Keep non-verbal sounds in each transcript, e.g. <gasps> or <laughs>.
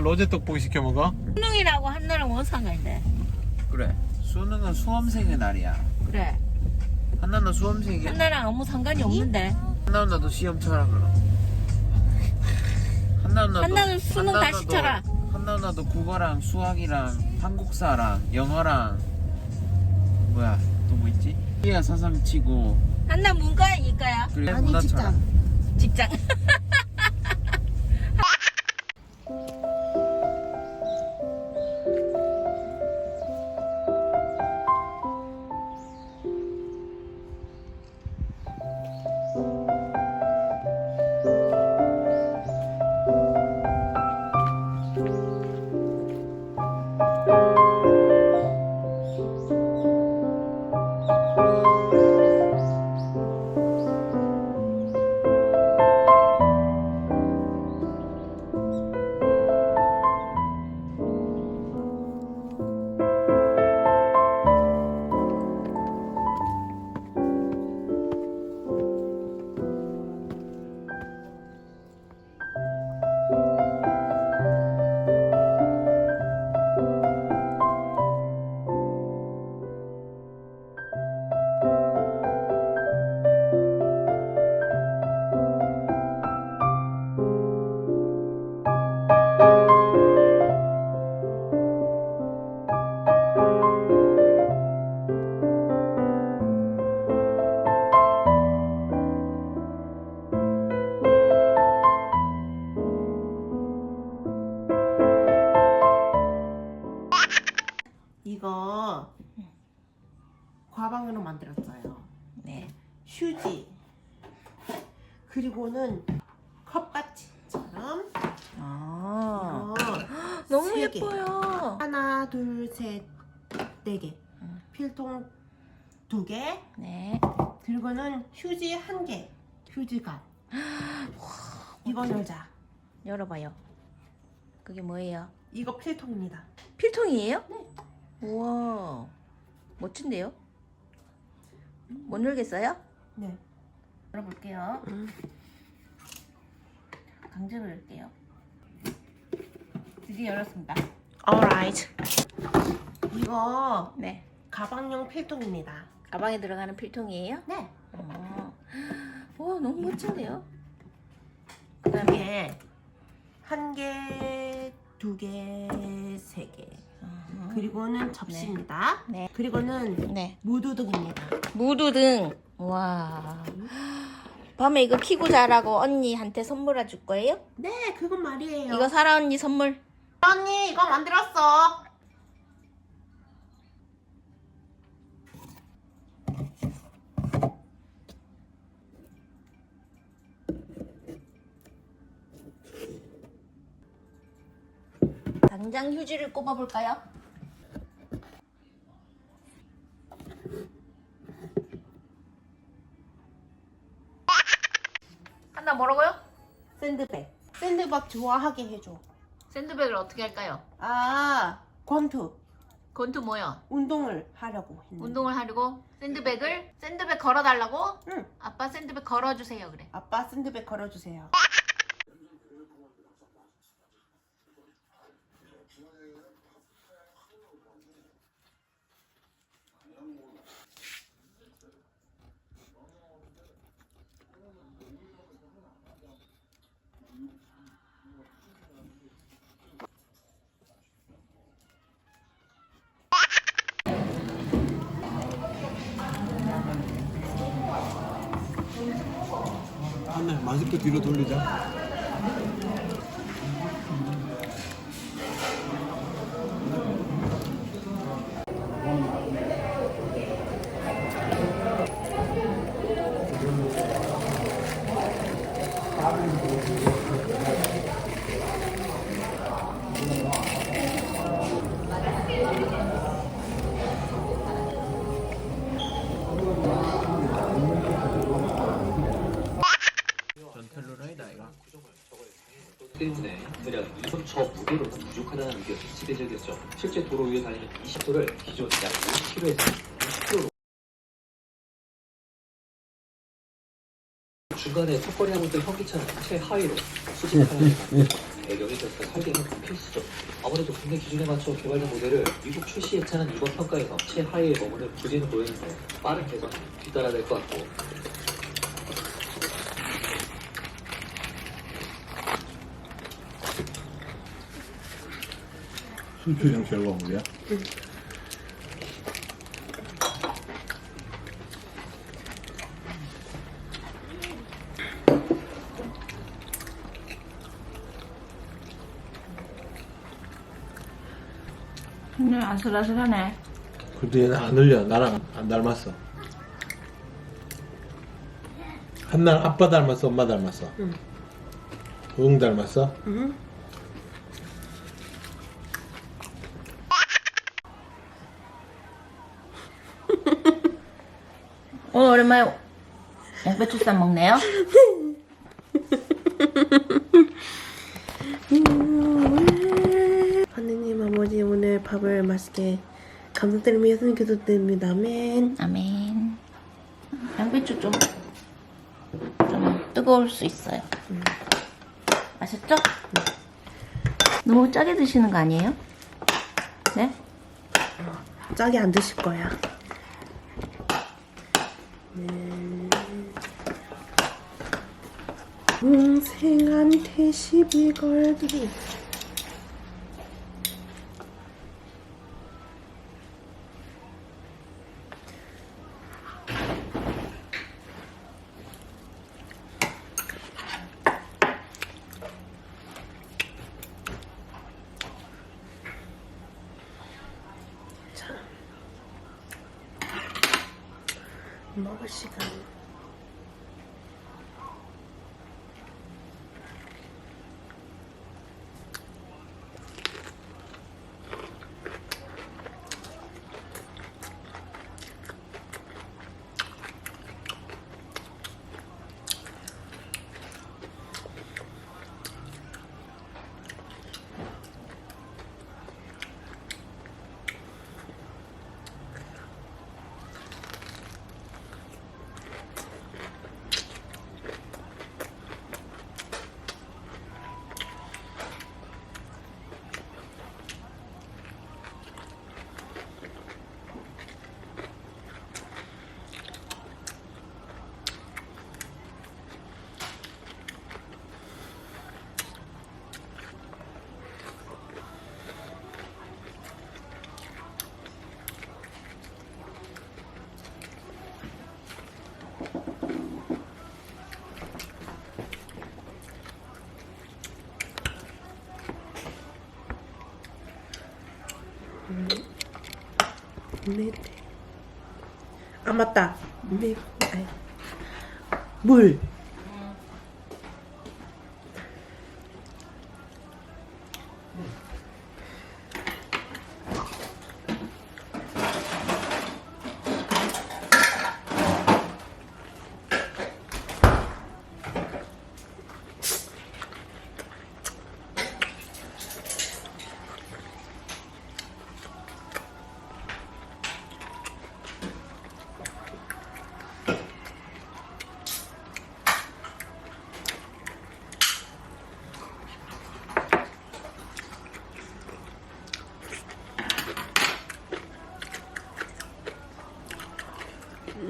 맨날 로제 떡볶이 시켜 먹어? 수능이라고 한나랑 뭔 상관인데? 그래 수능은 수험생의 날이야 그래. 한나는 수험생이야? 한나랑 아무 상관이 없는데. 한나 누나도 시험 쳐라 그럼 한나 누나도 한나는 수능 한나 다시 쳐라. 한나 누나도 국어랑 수학이랑 한국사랑 영어랑 뭐야 또 뭐 있지? 이야 사상 치고 한나 문과야 이과야? 그리고 아니 문화 쳐라. 직장 직장. <laughs> 휴지 그리고는 컵받침처럼 아. 이거 <gasps> 너무 세 개. 예뻐요. 하나 둘셋네개 필통 두개 네. 그리고는 휴지 한개 휴지간 <gasps> 이건 여자 열어봐요. 그게 뭐예요? 이거 필통입니다 필통이에요? 네. 우와. 멋진데요? 못 열겠어요? 네 열어볼게요. 강제로 열게요. 드디어 열었습니다. alright 이거 네. 가방용 필통입니다 가방에 들어가는 필통이에요? 네 어. 와, 너무 멋진데요? 그 다음에 이게 한 개, 두 개, 세 개. 그리고는 접시입니다. 네. 그리고는 네. 무드등입니다. 무드등. 와. 밤에 이거 키고 자라고 언니한테 선물해 줄 거예요? 네, 그건 말이에요. 이거 사라 언니 선물. 언니 이거 만들었어. 당장 휴지를 꼽아볼까요? 한나 뭐라고요? 샌드백. 샌드백 좋아하게 해줘. 샌드백을 어떻게 할까요? 아, 권투. 건투 뭐야? 운동을 하려고 했는데. 운동을 하려고 샌드백을 샌드백 걸어달라고? 응. 아빠 샌드백 걸어주세요 그래. 아빠 샌드백 걸어주세요. 맛있게 뒤로 돌리자. 2톤 저 무게로는 부족하다는 의견이 지배적이었죠. 실제 도로 위에 달리는 20도를 기존 약 50km에서 60km로 중간에 턱걸이 하고 있던 현기차는 최하위로 수직하는 배경이 됐을 설계는 필수죠. 아무래도 국내 기준에 맞춰 개발된 모델을 미국 출시 예차는 이번 평가에서 최하위에 머무는 부진을 보이는데 빠른 개선 뒤따라야 될 것 같고 순표정 결과물이야? 오늘 아슬아슬하네. 근데 얘는 안 흘려 나랑 안 닮았어 한날 아빠 닮았어 엄마 닮았어 응. 응 닮았어? 응. 오랜만에 양배추쌈 먹네요. <laughs> 하느님 아버지 오늘 밥을 맛있게 감사드리며 예수님 기도드립니다. 아멘. 아멘. 양배추 좀, 좀 뜨거울 수 있어요. 아셨죠? 너무 짜게 드시는 거 아니에요? 네? 짜게 안 드실 거야. 동생한테 시비 걸기. 먹을 시간. 네. 아 맞다. 네. 아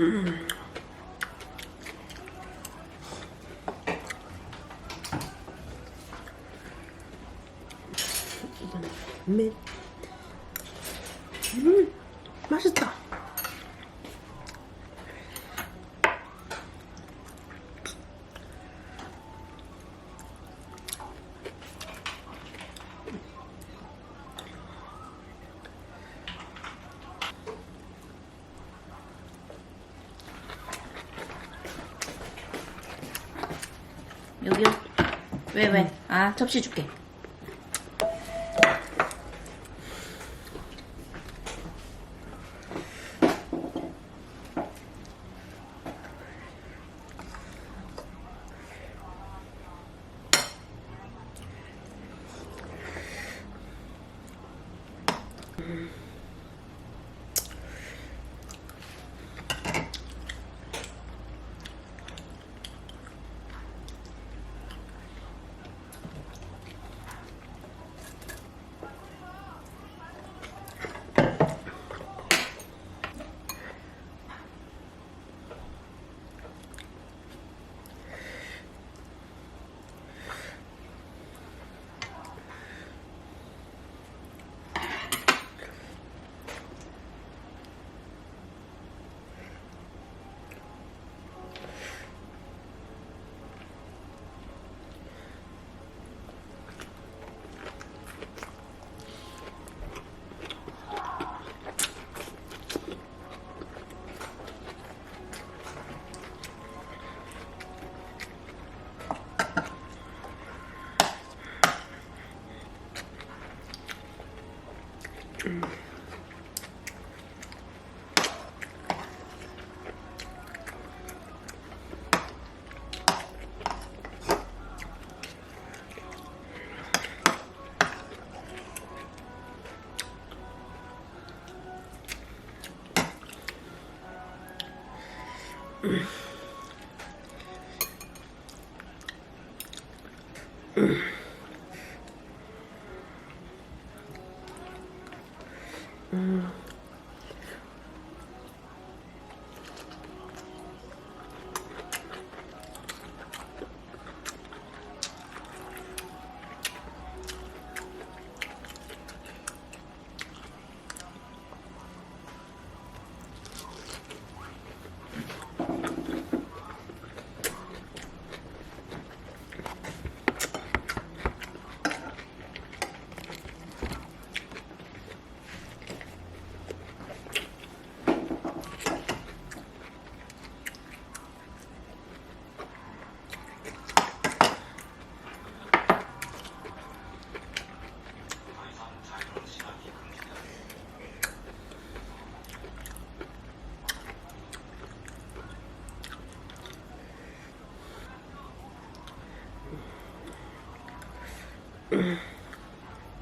이. 물. 네. 음, 맛있다. 여기요. 왜, 왜? 아, 접시 줄게.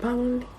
방울리.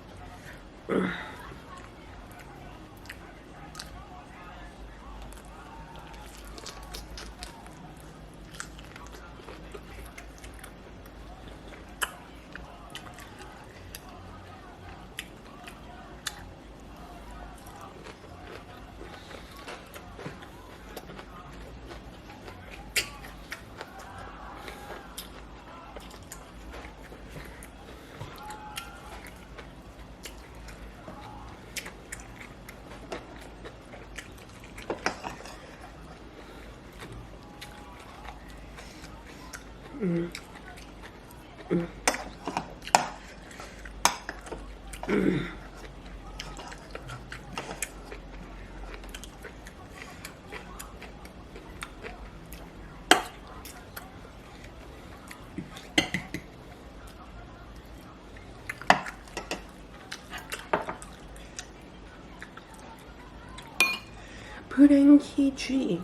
프렌치 쥐.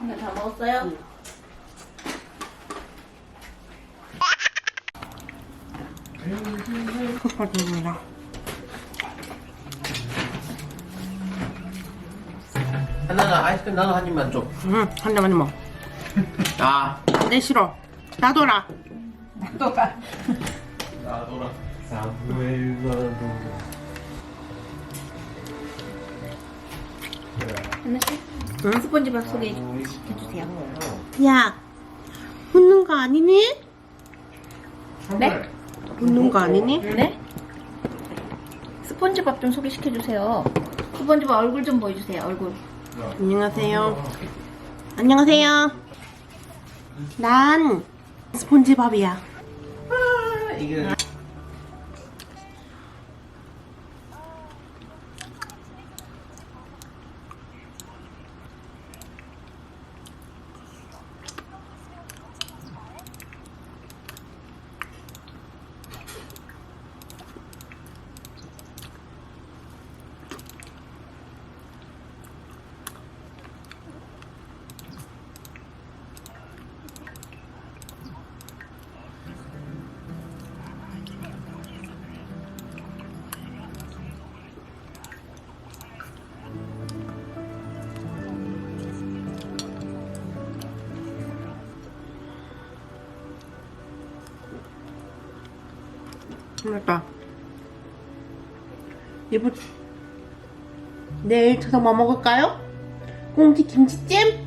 오늘 다 먹었어요? 흑발입니다. 하나가 아이스크림 나도 한 입만 줘. 응, 한 대만 먹어. 아. 내 싫어. 놔둬라. 나도라. 사무엘과도. 하나씩? 응? 스폰지밥 소개해주세요. 야, 웃는 거 아니니? 네? 웃는 거 아니니? 네? 스폰지밥 좀 소개시켜주세요. 스폰지밥 얼굴 좀 보여주세요, 얼굴. 안녕하세요. 안녕하세요. 난 스폰지밥이야. 이 거. 맛있다. 이부 내일 저녁 뭐 먹을까요? 꽁치 김치찜?